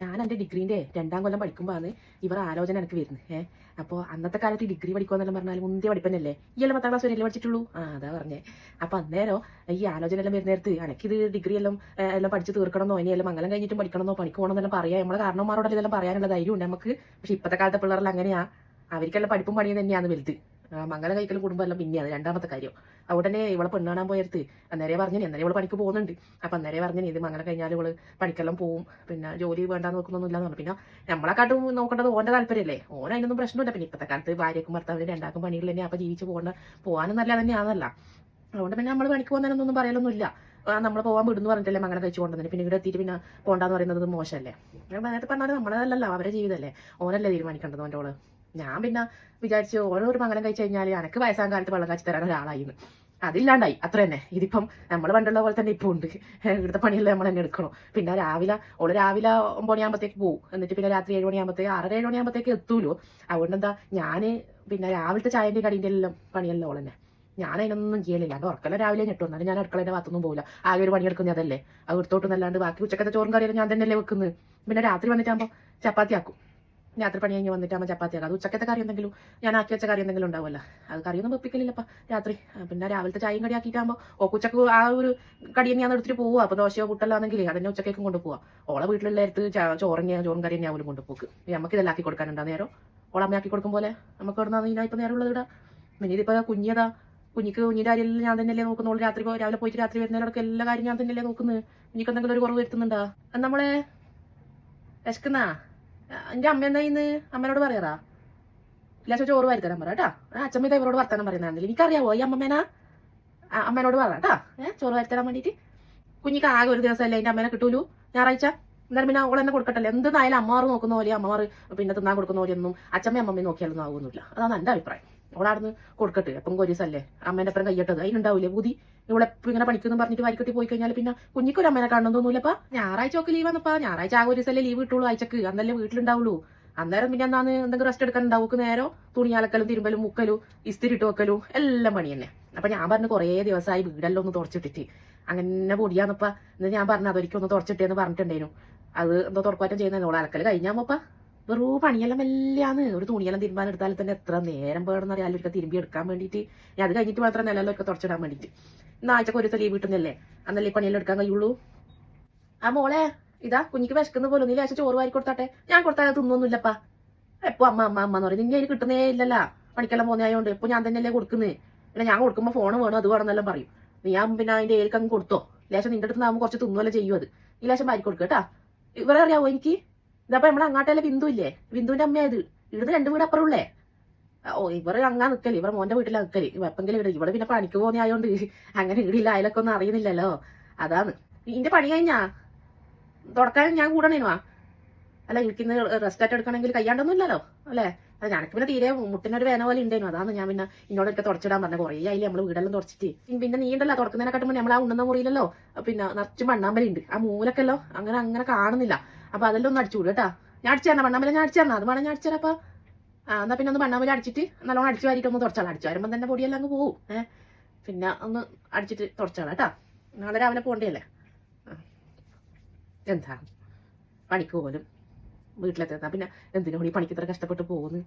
ഞാൻ എന്റെ ഡിഗ്രീന്റെ രണ്ടാം കൊല്ലം പഠിക്കുമ്പോഴാണ് ഇവർ ആലോചന എനിക്ക് വരുന്നത്. ഏഹ് അപ്പോൾ അന്നത്തെ കാലത്ത് ഡിഗ്രി പഠിക്കുമെന്നെല്ലാം പറഞ്ഞാൽ മുന്തിയ പഠിപ്പന്നല്ലേ? ഈ എല്ലാം പത്താം ക്ലാസ് വരെയല്ലേ പഠിച്ചിട്ടുള്ളൂ? ആ അതാ പറഞ്ഞേ. അപ്പം അന്നേരം ഈ ആലോചന എല്ലാം വരുന്ന നേരത്ത് എനിക്കിത് ഡിഗ്രി എല്ലാം എല്ലാം പഠിച്ച് തീർക്കണമെന്നോ ഇനി എല്ലാം മംഗലം കഴിഞ്ഞിട്ടും പഠിക്കണമെന്നോ പണിക്ക് പോകണമെന്നെല്ലാം പറയാം. നമ്മളെ കാരണവന്മാരോടല്ലേ ഇതെല്ലാം പറയാനുള്ള ധൈര്യമുണ്ട്. നമുക്ക് പക്ഷെ ഇപ്പോഴത്തെ കാലത്തെ പിള്ളേരെല്ലാം അങ്ങനെയാ. അവർക്കെല്ലാം പഠിപ്പും പണിയും തന്നെയാണ് വലുത്. മംഗലം കഴിക്കൽ കുടുംബം എല്ലാം പിന്നെയാണ് രണ്ടാമത്തെ കാര്യം. ഉടനെ ഇവളെ പെണ്ണാണാൻ പോയടുത്ത്. അന്നേരെ പറഞ്ഞു അന്നേരം ഇവൾ പണിക്ക് പോകുന്നുണ്ട്. അപ്പം അന്നേരെ പറഞ്ഞു ഇത് മംഗലം കഴിഞ്ഞാൽ ഇവൾ പണിക്കെല്ലാം പോവും. പിന്നെ ജോലി വേണ്ടാന്ന് നോക്കുന്നൊന്നുമില്ല എന്ന് പറഞ്ഞു. പിന്നെ നമ്മളെക്കാട്ടും നോക്കേണ്ടത് ഓന്റെ താല്പര്യമല്ലേ? ഓൻ അതിനൊന്നും പ്രശ്നമില്ല. പിന്നെ ഇപ്പത്തെ കാലത്ത് ഭാര്യക്കും ഭർത്താവിനും രണ്ടാക്കും പണികൾ തന്നെ അപ്പൊ ജീവിച്ച് പോകണ്ട പോകാനും നല്ല തന്നെയാണല്ല അതുകൊണ്ട് പിന്നെ നമ്മൾ പണിക്ക് പോകുന്നതിനൊന്നും പറയലൊന്നുമില്ല. നമ്മൾ പോകാൻ വിടുന്നു പറഞ്ഞിട്ടല്ലേ മകളെ കഴിച്ചു കൊണ്ടുവന്നത് പിന്നെ ഇവിടെ എത്തിയിട്ട് പിന്നെ പോകണ്ടെന്ന് പറയുന്നത് മോശമല്ലേ? നേരത്തെ പറഞ്ഞാൽ നമ്മളതല്ലല്ലോ അവരെ ജീവിതമല്ലേ? ഓനല്ലേ തീരുമാനിക്കേണ്ടത് ഓന്റെ ഓൾ? ഞാൻ പിന്നെ വിചാരിച്ചു ഓരോ ഒരു കഴിച്ചു കഴിഞ്ഞാൽ എനക്ക് വയസ്സാൻ കാലത്ത് വെള്ളം കാച്ചി തരാൻ ഒരാളായിരുന്നു അതില്ലാണ്ടായി. അത്ര തന്നെ. ഇതിപ്പം നമ്മൾ പണ്ടുള്ള പോലെ തന്നെ ഇപ്പൊ ഉണ്ട് ഇവിടുത്തെ പണിയെല്ലാം നമ്മൾ തന്നെ എടുക്കണം. പിന്നെ രാവിലെ ഓൾ രാവിലെ ഒമ്പത് പോകും എന്നിട്ട് പിന്നെ രാത്രി ഏഴ് മണിയാകുമ്പോഴത്തേക്ക് ആറര ഏഴ് മണിയാകുമ്പോഴത്തേക്ക് എത്തൂലോ. അതുകൊണ്ട് എന്താ ഞാൻ പിന്നെ രാവിലത്തെ ചായന്റെ കടീന്റെ എല്ലാം പണിയല്ലോ ഓൾ തന്നെ. ഞാൻ അതിനൊന്നും ചെയ്യലില്ല. അത് ഉറക്കല രാവിലെ ഞെട്ടു എന്നാലും ഞാൻ അടുക്കളയുടെ ഭാഗത്തൊന്നും പോകില്ല ആകെ ഒരു പണിയെടുക്കുന്നത് അതല്ലേ. അത് എടുത്തോട്ട് നല്ലാണ്ട് ബാക്കി ഉച്ചക്കത്തെ ചോറും കറിയും ഞാൻ തന്നെയല്ലേ വെക്കുന്നത്. പിന്നെ രാത്രി വന്നിട്ടാകുമ്പോൾ ചപ്പാത്തി ആക്കും രാത്രി പണി കഴിഞ്ഞ് അമ്മ ചപ്പാത്തി ആക്കാം. അത് ഉച്ചക്കത്തെ കറി എന്തെങ്കിലും ഞാൻ ആക്കി വെച്ച കറി എന്തെങ്കിലും ഉണ്ടാവുമല്ലോ. അത് കറിയൊന്നും വെപ്പിക്കലില്ലപ്പ രാത്രി. പിന്നെ രാവിലത്തെ ചായയും കടി ആക്കിയിട്ടാകുമ്പോൾ ഓ ഉച്ചയ്ക്ക് ആ ഒരു കടി തന്നെ ഞാൻ എടുത്തിട്ട് പോവുക. അപ്പൊ ദോശയോ പുട്ടല്ലാന്നെങ്കിൽ അതന്നെ ഉച്ചക്കേക്കും കൊണ്ടുപോവാ ഓളെ വീട്ടിലുള്ള അടുത്ത് ചോറങ്ങിയ ചോറും കറി ഞാൻ പോലും കൊണ്ടുപോക്ക് നമുക്ക് ഇതെല്ലാം ആക്കി കൊടുക്കാനുണ്ടോ നേരം? ഓളമ്മ ആക്കി കൊടുക്കും പോലെ നമുക്ക് ഇവിടെ നിന്ന് ഇപ്പൊ നേരം ഉള്ളത് ഇവിടെ പിന്നെ ഇതിപ്പോ കുഞ്ഞതാ. കുഞ്ഞിക്ക് കുഞ്ഞിന്റെ കാര്യമെല്ലാം ഞാൻ തന്നെയല്ലേ നോക്കുന്നുള്ളൂ രാത്രി രാവിലെ പോയിട്ട് രാത്രി വരുന്നതിനൊക്കെ എല്ലാ കാര്യം ഞാൻ തന്നെയല്ലേ നോക്കുന്നത്. കുഞ്ഞിക്ക് എന്തെങ്കിലും ഒരു കുറവ് വരുത്തുന്നുണ്ടാ? നമ്മളെ വിശക്കുന്നാ? എന്റെ അമ്മ എന്താ ഇന്ന് അമ്മനോട് പറയാറാ? ഇല്ലാച്ച ചോറ് വരുത്തരാൻ പറ കേട്ടാ. അച്ഛമ്മ ഇതാ ഇവരോട് വർത്താനം പറയുന്നതാണെങ്കിൽ എനിക്കറിയാവോ ഈ അമ്മമ്മേനാ? അമ്മനോട് പറ കേട്ടാ. ഏഹ് ചോറ് വരുത്തരാൻ വേണ്ടിയിട്ട് കുഞ്ഞിക്ക് ആകെ ഒരു ദിവസമല്ലേ എന്റെ അമ്മേനെ കിട്ടൂലൂ? ഞായറാഴ്ച? എന്നാലും പിന്നെ അവൾ തന്നെ കൊടുക്കട്ടല്ലേ എന്തെന്നായാലും അമ്മമാർ നോക്കുന്ന പോലെ അമ്മമാർ പിന്നെ തിന്നാൻ കൊടുക്കുന്ന പോലെ ഒന്നും അച്ഛമ്മയും അമ്മമ്മയും നോക്കിയാലൊന്നും ആവുന്നില്ല അതാണ് എന്റെ അഭിപ്രായം. അവളാടുന്ന് കൊടുക്കട്ടെ. അപ്പം കൊരിസല്ലേ അമ്മേന്റെ അപ്പുറം കയ്യട്ടത് അതിനുണ്ടാവില്ലേ ബുദ്ധി ഇവിടെ ഇങ്ങനെ പഠിക്കുന്നു പറഞ്ഞിട്ട് വായിക്കട്ടി പോയി കഴിഞ്ഞാൽ പിന്നെ കുഞ്ഞിക്കൊരു അമ്മേനെ കാണണം തോന്നൂലപ്പാ? ഞായറാഴ്ച ഒക്കെ ലീവ് വന്നപ്പാ ഞായറാഴ്ച ആ ഒരു ദിവസമല്ലേ ലീവ് കിട്ടുള്ളൂ ആഴ്ചക്ക്. അന്നല്ലേ വീട്ടിലുണ്ടാവുള്ളൂ. അന്നേരം പിന്നെ എന്നാന്ന് എന്തെങ്കിലും റെസ്റ്റ് എടുക്കാൻ ഉണ്ടാവും. നേരോ? തുണി അലക്കലും തിരുമ്പലും മുക്കലും ഇസ്തിരി ഇട്ട് വെക്കലും എല്ലാം പണി തന്നെ. അപ്പൊ ഞാൻ പറഞ്ഞു കുറേ ദിവസമായി വീടെല്ലാം ഒന്ന് തുറച്ചിട്ടിട്ട് അങ്ങനെ പൊടിയാന്നപ്പ. എന്ന് ഞാൻ പറഞ്ഞു അതൊരിക്കും ഒന്ന് തുറച്ചിട്ടേന്ന് പറഞ്ഞിട്ടുണ്ടേനു. അത് എന്തോ തുറക്കുമാറ്റം ചെയ്യുന്ന ഓളെ അലക്കൽ കഴിഞ്ഞാമ്പ വെറു പണിയെല്ലാം വല്യാന്ന്. ഒരു തുണിയെല്ലാം തിരുമ്പാൻ എടുത്താൽ തന്നെ എത്ര നേരം പേടുന്ന അറിയാലൊക്കെ തിരുമ്പി എടുക്കാൻ വേണ്ടിയിട്ട്. ഞാൻ അത് കഴിഞ്ഞിട്ട് മാത്രം നിലയിലൊക്കെ തുടച്ചിടാൻ വേണ്ടിയിട്ട്. ഇന്ന് ആഴ്ചക്ക് ഒരു ലീവ് കിട്ടുന്നില്ലേ? അന്നല്ലേ പണിയെല്ലാം എടുക്കാൻ കഴിയുള്ളൂ? ആ മോളെ ഇതാ കുഞ്ഞിക്ക് വിശക്കുന്ന പോലെ. നീ ലേശം ചോറ് വാരി കൊടുത്താട്ടെ. ഞാൻ കൊടുത്താൽ തിന്നൊന്നുമില്ലപ്പാ. എപ്പോ അമ്മ അമ്മ അമ്മ എന്ന് പറയും. നിന്നെ അതിന് കിട്ടുന്നേ ഇല്ലല്ല. പണിക്കെല്ലാം പോകുന്നതായോണ്ട് ഇപ്പൊ ഞാൻ തന്നെയല്ലേ കൊടുക്കുന്നേ? പിന്നെ ഞാൻ കൊടുക്കുമ്പോ ഫോൺ വേണം അത് വേണമെന്നെല്ലാം പറയും. നീ ഞാൻ പിന്നെ അതിന്റെ ഏൽക്കങ്ങ് കൊടുത്തോ. ലേശം നിന്റെ അടുത്ത് നാമ കുറച്ച് തിന്നുമല്ലോ ചെയ്യും അത്. ഈ ലേശം വാരി കൊടുക്കുക കേട്ടാ. ഇവരെ അറിയാവോ എനിക്ക്? ഇതപ്പോ നമ്മളെ അങ്ങാട്ടല്ലേ ബിന്ദു ഇല്ലേ? ബിന്ദുവിന്റെ അമ്മയായത്. ഇവിടുന്ന് രണ്ടു വീട് അപ്പുറമുള്ളേ ഓ ഇവർ അങ്ങാ നിക്കൽ. ഇവർ മോന്റെ വീട്ടിലാ നിക്കൽ. വെപ്പെങ്കിലും ഇവിടെ ഇവിടെ പിന്നെ പണിക്ക് പോകുന്ന ആയതുകൊണ്ട് അങ്ങനെ ഇടിയില്ല അയലൊക്കെ ഒന്നും അറിയുന്നില്ലല്ലോ. അതാണ്. ഇന്റെ പണി കഴിഞ്ഞാ? തുടക്കാൻ ഞാൻ കൂടണേനുവാ അല്ല എനിക്കിന്ന് റെസ്റ്റ് എടുക്കണമെങ്കിൽ കയ്യാണ്ടൊന്നും ഇല്ലല്ലോ അല്ലേ? അത് ഞാനൊക്കെ പിന്നെ തീരെ മുട്ടിനൊരു വേന പോലെ ഉണ്ടേനു അതാണ് ഞാൻ പിന്നെ ഇന്നോടൊക്കെ തുടച്ചിടാൻ പറഞ്ഞ കുറേ ആയില്ലേ നമ്മൾ വീടെല്ലാം തുടച്ചിട്ട്. പിന്നെ നീ ഉണ്ടല്ലോ തുടക്കുന്നതിനെ മുന്നേ നമ്മൾ ആ ഉണ്ണുന്ന മുറിയിലല്ലോ പിന്നെ നിറച്ച് മണ്ണാമ്പലുണ്ട്. ആ മൂലക്കല്ലോ അങ്ങനെ അങ്ങനെ കാണുന്നില്ല. അപ്പൊ അതെല്ലാം ഒന്ന് അടിച്ചുകൂടും കേട്ടാ. ഞാൻ അടിച്ചു തരണം. മണ്ണാമ്പല ഞാൻ അടിച്ചു തരണം. അത് വേണം ഞാൻ അടിച്ചു അപ്പൊ. ആ എന്നാ പിന്നെ ഒന്ന് മണ്ണാമ്പല അടിച്ചിട്ട് നല്ലോണം അടിച്ചു വാരിട്ട് ഒന്ന് തുടച്ചാൽ അടിച്ചു വരുമ്പോൾ തന്നെ പൊടിയെല്ലാം അങ്ങ് പോവും. ഏഹ് പിന്നെ ഒന്ന് അടിച്ചിട്ട് തുടച്ചാളാം കേട്ടാ. നാളെ രാവിലെ പോകണ്ടല്ലേ എന്താ? പണിക്ക് പോലും വീട്ടിലെത്താ പിന്നെ എന്തിനാണ് ഈ പണിക്ക് ഇത്ര കഷ്ടപ്പെട്ട് പോകുന്നു